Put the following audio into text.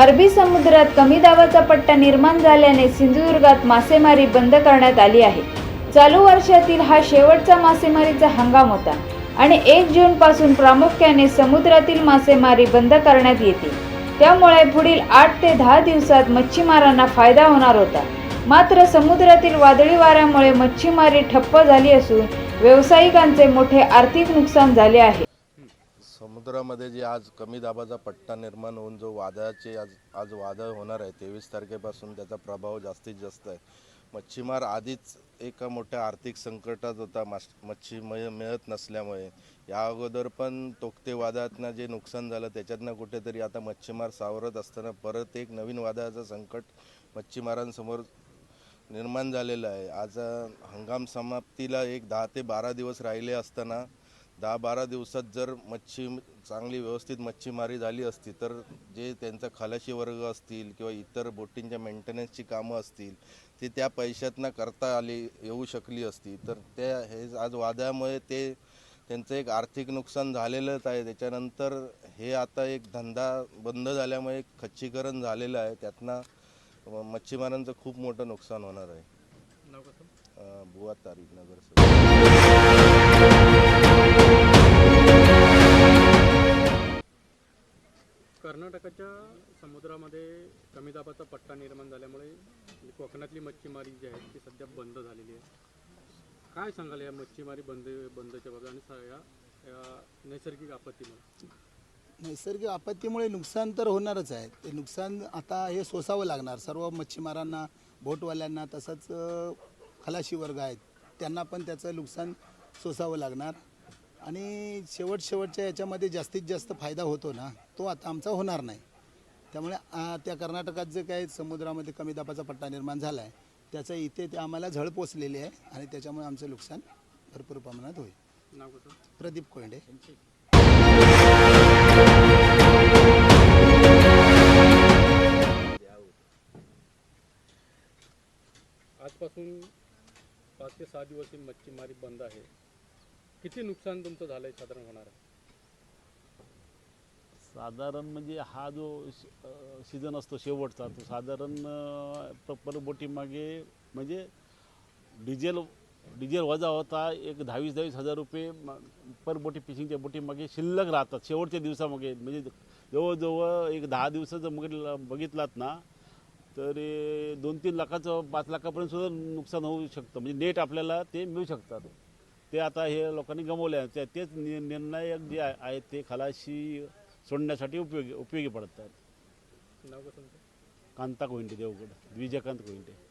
अरबी समुद्रात कमी दाबाचा पट्टा निर्माण झाल्याने सिंधुदुर्गात मासेमारी बंद करण्यात आली आहे. चालू वर्षातील हा शेवटचा मासेमारीचा हंगाम होता आणि एक जून पासून प्रामुख्याने समुद्रातील मासेमारी बंद करण्यात येते. त्यामुळे पुढील आठ ते दहा दिवसात मच्छीमारांना फायदा होणार होता. मात्र समुद्रातील वादळी वाऱ्यामुळे मच्छीमारी ठप्प झाली असून व्यावसायिकांचे मोठे आर्थिक नुकसान झाले आहे. समुद्रामध्ये जे आज कमी दाबाचा पट्टा निर्माण होऊन जो वादळाचे आज आज वादळ होणार आहे तेवीस तारखेपासून त्याचा प्रभाव जास्तीत जास्त आहे. मच्छीमार आधीच एका मोठ्या आर्थिक संकटात होता मास मच्छी मिळत नसल्यामुळे. या अगोदर पण तोकते वादळातनं जे नुकसान झालं त्याच्यातनं कुठेतरी आता मच्छीमार सावरत असताना परत एक नवीन वादळाचं संकट मच्छीमारांसमोर निर्माण झालेलं आहे. आज हंगाम समाप्तीला एक दहा ते बारा दिवस राहिले असताना दहा बारा दिवसात जर मच्छी चांगली व्यवस्थित मच्छीमारी झाली असती तर जे त्यांचा खलाशी वर्ग असतील किंवा इतर बोटींच्या मेंटेनन्सची कामं असतील ते त्या पैशातनं करता आली येऊ शकली असती तर त्या हे आज वादळामुळे ते त्यांचं एक आर्थिक नुकसान झालेलंच आहे. त्याच्यानंतर हे आता एक धंदा बंद झाल्यामुळे खच्चीकरण झालेलं आहे. त्यातनं मच्छीमारांचं खूप मोठं नुकसान होणार आहे. बुवा तारीख नगर कर्नाटकाच्या समुद्रामध्ये कमी दाबाचा पट्टा निर्माण झाल्यामुळे कोकणातली मच्छीमारी जी आहे ती सध्या बंद झालेली आहे. काय सांगाल या मच्छीमारी बंद बंदच्या बाबतीत आणि या नैसर्गिक आपत्तीमुळे? नैसर्गिक आपत्तीमुळे नुकसान तर होणारच आहे. ते नुकसान आता हे सोसावं लागणार. सर्व मच्छीमारांना बोटवाल्यांना तसंच खलाशी वर्ग आहेत. त्यांना पण त्याचं नुकसान सोसावं लागणार. आणि शेवट शेवटच्या याच्यामध्ये जास्तीत जास्त फायदा होतो ना तो आता आमचा होणार नाही. त्यामुळे त्या कर्नाटकात जे काही समुद्रामध्ये कमी दाबाचा पट्टा निर्माण झाला आहे त्याचं इथे ते आम्हाला झळ पोचलेली आहे आणि त्याच्यामुळे आमचं नुकसान भरपूर प्रमाणात होईल. प्रदीप कोंडे आजपासून पाच ते सहा दिवस ही मच्छीमारी बंद आहे. किती नुकसान तुमचं झालं आहे साधारण होणार आहे? साधारण म्हणजे हा जो सीझन असतो शेवटचा तो साधारण प्रॉपर बोटीमागे म्हणजे डिझेल डिझेल वजा होता एक दहावीस दहावीस हजार रुपये पर बोटी फिशिंगच्या बोटीमागे शिल्लक राहतात शेवटच्या दिवसामागे. म्हणजे जवळजवळ एक दहा दिवसाचं मग बघितलात ना तर दोन तीन लाखाचं पाच लाखापर्यंत सुद्धा नुकसान होऊ शकतं. म्हणजे नेट आपल्याला ते मिळू शकतात. ते आता हे लोकांनी गमावले आहेत. त्या- तेच नि- निर्णायक जे आहे आहेत ते खलाशी सोडण्यासाठी उपयोगी उपयोगी पडतात. नाव तुमचं कांता कोहिंटे देवगड. विजयकांत कोहिंटे.